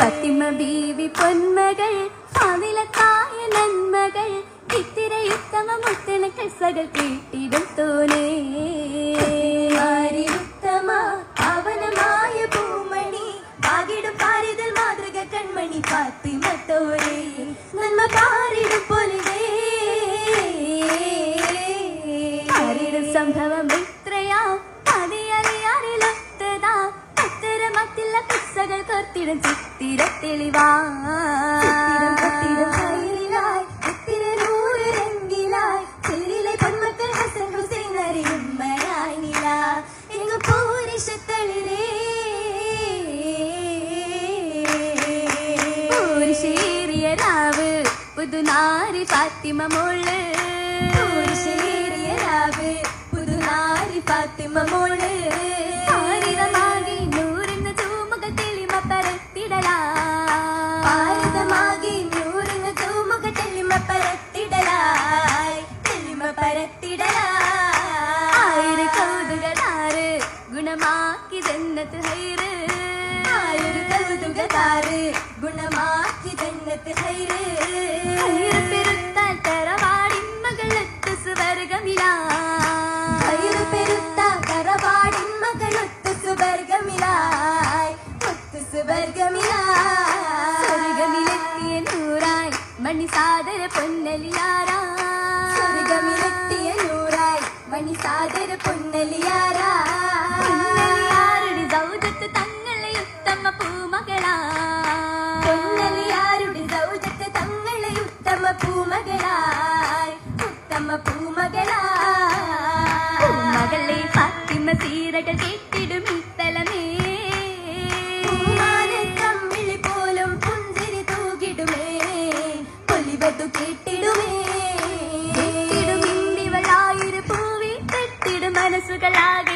ബീവി പൊന്മകൾ അവിലക്കായ നന്മകൾ ഇത്തിരയുത്തമ മുത്തണ കസകൾ കേട്ടിടും തോനേ ഉത്തമ അവനമായ പൂമണി പാകിടും പാരിതൽ മാതൃക കൺമണി പാത്തിമത്തോരെ. നന്മ പാരിടും പൊലിവേ സംഭവം പൂരിശത്തളിരേ. ചിത്തിര തെളിവാ പുതുനാരി ഫാത്തിമ മോൾ പുതുനാരി ഫാത്തിമ മോൾ. ജന്നത്ത് ഹൈറ് ആയൊരു കൗതുകതാറ് ഗുണമാക്കി ജന്നത്ത് ഹൈറ്. ഹൈറ് പെരുത്താൽ തറവാടിൻ മകളത്ത് സുവർഗമിലാ ഹൈറ് പെരുത്ത തറവാടിൻ മകളൊത്ത് സുവർഗമിലായി, ഒത്ത് സുവർഗമിലായി. സ്വർഗമിലെത്തിയ നൂറായി മണിസാദര പൊന്നലിയാരാ സ്വർഗമിലെത്തിയ നൂറായി മണിസാദര പൊന്നലിയാരാ കേട്ടിടും ഇത്തലമേ പൂമാനത്തമ്മിളി പോലും പുഞ്ചിരി തൂകിടുമേ. പൊലിവതു കേട്ടിടുമേ. കേട്ടിടും ഇന്ദിവളായൊരു പൂവി പെട്ടിടും മനസ്സുകളാകെയും തേവേ